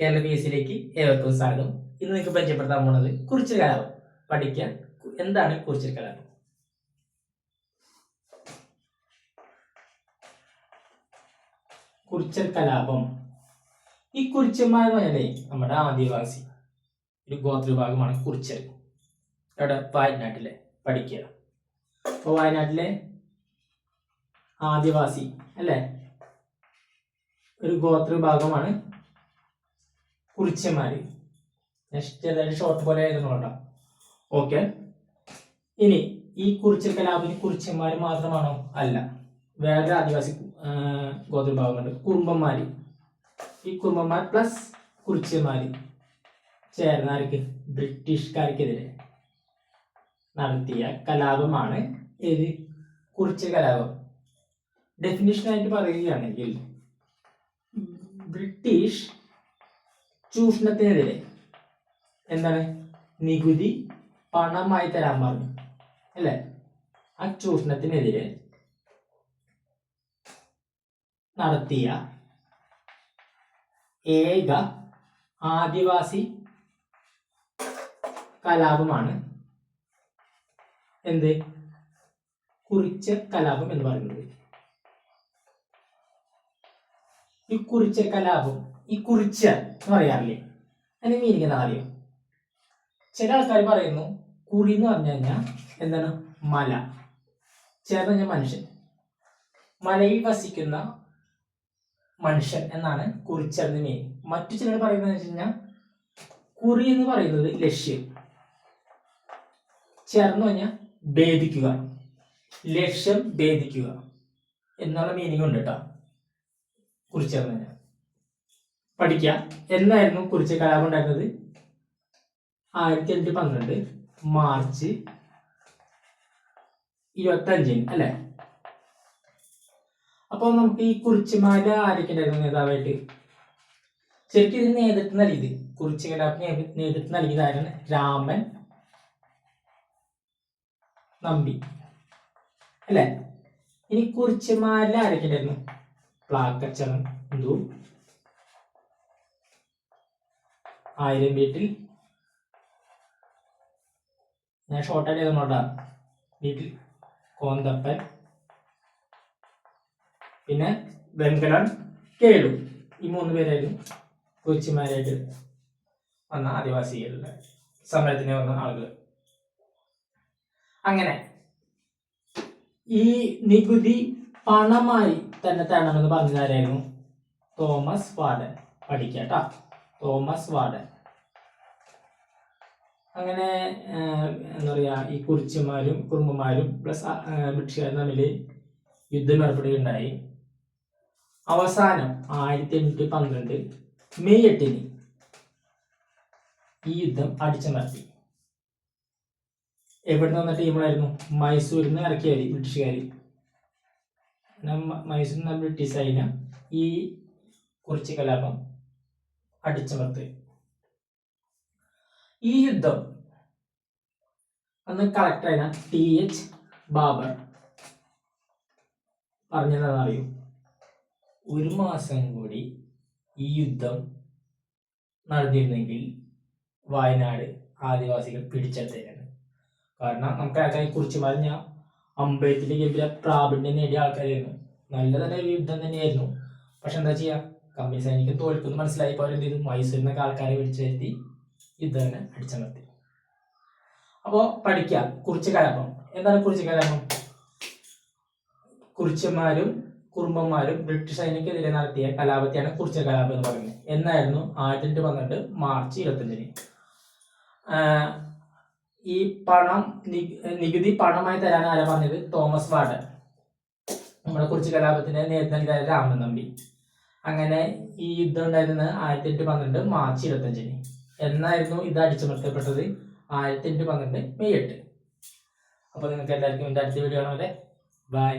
Kerala P S സിയിലേക്ക് ഏവർക്കും സ്വാഗതം. ഇന്ന് നിങ്ങൾക്ക് പരിചയപ്പെടുത്താൻ പോണത് കുറിച്ചിൽ കലാപം. പഠിക്കാൻ എന്താണ് കുറിച്ചിൽ കലാപം? കുറിച്ചൽ കലാപം. ഈ കുറിച്ചന്മാർ എന്ന് പറഞ്ഞാലേ നമ്മുടെ ആദിവാസി ഒരു ഗോത്രവിഭാഗമാണ് കുറിച്ചൽ. അവിടെ വയനാട്ടിലെ പഠിക്കുക. അപ്പോൾ വയനാട്ടിലെ ആദിവാസി അല്ലേ? ഒരു ഗോത്രവിഭാഗമാണ് കുറിച്ചന്മാര് നെക്സ്റ്റ് ചെറുതായിട്ട് ഷോർട്ട് പോലെ എഴുതണോട്ടോ ഓക്കെ ഇനി ഈ കുറിച്ചൽ കലാപിന് കുറിച്ചന്മാർ മാത്രമാണോ? അല്ല. വേറെ ആദിവാസി ആ, ഗോത്രവിഭാഗമുണ്ട്. കുറുമ്പന്മാര്. ഈ കുറുമ്പന്മാർ പ്ലസ് കുറിച്ചന്മാര്. ചേർന്ന ആർക്ക് ബ്രിട്ടീഷുകാർക്കെതിരെ നടത്തിയ കലാപമാണ് ഏത്? കുറിച്ച കലാപം ഡെഫിനിഷനായിട്ട് പറയുകയാണെങ്കിൽ ബ്രിട്ടീഷ് ചൂഷണത്തിനെതിരെ. എന്താണ്? നികുതി പണമായി തരാൻ പറഞ്ഞു. അല്ലേ? ആ ചൂഷണത്തിനെതിരെ നടത്തിയ ഏക ആദിവാസി കലാപമാണ് എന്ത്? കുറിച്ച കലാപം എന്ന് പറയുന്നത്. ഈ കുറിച്ച കലാപം ഈ കുറിച്ച് എന്ന് പറയാറില്ലേ? അതിന് മീനിങ് എന്താ അറിയോ ചില ആൾക്കാർ പറയുന്നു കുറി എന്ന് പറഞ്ഞു കഴിഞ്ഞാൽ എന്താണ്? മല. ചേർന്ന് മനുഷ്യൻ. മലയിൽ വസിക്കുന്ന മനുഷ്യൻ എന്നാണ് കുറിച്ചെന്ന് മീനിങ് മറ്റു ചിലർ പറയുന്നത് വെച്ച് കഴിഞ്ഞാൽ കുറി എന്ന് പറയുന്നത് ലക്ഷ്യം. ചേർന്ന് കഴിഞ്ഞാൽ ഭേദിക്കുക. ലക്ഷ്യം ഭേദിക്കുക. എന്നുള്ള മീനിങ് ഉണ്ട് കേട്ടോ കുറിച്ചെന്ന് കഴിഞ്ഞാൽ പഠിക്കുക എന്നായിരുന്നു കുറിച്ച് കലാപം ഉണ്ടായിരുന്നത്? ആയിരത്തി എണ്ണൂറ്റി പന്ത്രണ്ട് മാർച്ച് ഇരുപത്തി അഞ്ചിന് അല്ലെ? അപ്പൊ നമുക്ക് ഈ കുറിച്ചുമാല ആരൊക്കെ നേതാവായിട്ട്? ശരിക്കും ഇതിന് നേതൃത്വം നൽകിയത്? കുറിച്ച് കലാപത്തിന് നേ- നേതൃത്വം നൽകിയത് ആരാണ്? രാമൻ നമ്പി. അല്ലെ? ഇനി കുറിച്ചുമാല ആരൊക്കെ പ്ലാക്കച്ചറൻ ഹിന്ദു ആയിരം വീട്ടിൽ ഞാൻ ഷോർട്ടായിട്ട് എഴുതണോട്ടാ വീട്ടിൽ കോന്തപ്പൻ. പിന്നെ വെങ്കടൻ കേളു. ഈ മൂന്ന് പേരായിരുന്നു കൊച്ചിമാരായിട്ട് വന്ന ആദിവാസികളുടെ സമരത്തിന് വന്ന ആളുകൾ. അങ്ങനെ ഈ നികുതി പണമായി തന്നെ തരണമെന്ന് പറഞ്ഞതാരായിരുന്നു? തോമസ് വാർഡൻ പഠിക്കാട്ടാ. തോമസ് വാർഡൻ അങ്ങനെ എന്താ പറയാ ഈ കുറിച്ചിമാരും കുറുമ്പന്മാരും പ്ലസ് ബ്രിട്ടീഷുകാരും തമ്മിൽ യുദ്ധം ഏർപ്പെടുകയുണ്ടായി. അവസാനം ആയിരത്തി എണ്ണൂറ്റി പന്ത്രണ്ട് മെയ് എട്ടിന് ഈ യുദ്ധം അടിച്ചമർത്തി. എവിടെ നിന്ന് വന്ന ടീമുകളായിരുന്നു മൈസൂരിൽ നിന്ന് ഇറക്കിയവര് ബ്രിട്ടീഷുകാർ മൈസൂരിൽ നിന്ന് ബ്രിട്ടീഷ് സൈന്യം ഈ കുറിച്ച് കലാപം അടിച്ചമർത്തി ഈ യുദ്ധം അന്ന് കളക്ടറായ ടി എച്ച് ബാബർ പറഞ്ഞതെന്ന് അറിയൂ ഒരു മാസം കൂടി ഈ യുദ്ധം നടന്നിരുന്നെങ്കിൽ വയനാട് ആദിവാസികൾ പിടിച്ചെടുത്തേനാണ് കാരണം നമുക്ക് ആൾക്കാരെ കുറിച്ച് പറഞ്ഞ അമ്പലത്തിലെ ഗംഭീര പ്രാവീണ്യം നേടിയ ആൾക്കാരായിരുന്നു. നല്ല നല്ല യുദ്ധം തന്നെയായിരുന്നു. പക്ഷെ എന്താ ചെയ്യാ? കമ്പനി സൈനികൻ തോൽക്കുന്നു. മനസ്സിലായി. അവർ അവരെന്ത് ചെയ്തു? മൈസൂരിൽ നിന്നൊക്കെ ആൾക്കാരെ വിളിച്ചു വരുത്തി തന്നെ അടിച്ചമർത്തി. അപ്പോൾ പഠിക്ക. കുറിച്ച് കലാപം. എന്താണ് കുറിച്ച് കലാപം? കുറിച്ചന്മാരും കുറുമ്പന്മാരും ബ്രിട്ടീഷ് സൈനിക്കെതിരെ നടത്തിയ കലാപത്തെയാണ് കുറിച്ച കലാപം എന്ന് പറയുന്നത്. എന്നായിരുന്നു ആയിരത്തി എണ്ണൂറ്റി പന്ത്രണ്ട് മാർച്ച് ഇരുപത്തഞ്ചിന് ഈ പണം നികുതി പണമായി തരാൻ ആരാ പറഞ്ഞത്? തോമസ് വാർഡൻ നമ്മുടെ കുറിച്ച് കലാപത്തിന്റെ നേതൃത്വം രാമൻ നമ്പി. അങ്ങനെ ഈ യുദ്ധം ഉണ്ടായിരുന്നത് ആയിരത്തി എട്ട് പന്ത്രണ്ട് മാർച്ച് ഇരുപത്തഞ്ചിന് എന്നായിരുന്നു ഇത് അടിച്ചമർത്തപ്പെട്ടത്? ആയിരത്തി എട്ട് പന്ത്രണ്ട് മെയ് എട്ട്. അപ്പോൾ നിങ്ങൾക്ക് എല്ലാവർക്കും എന്റെ അടുത്ത വീഡിയോ കാണാം അല്ലേ ബൈ.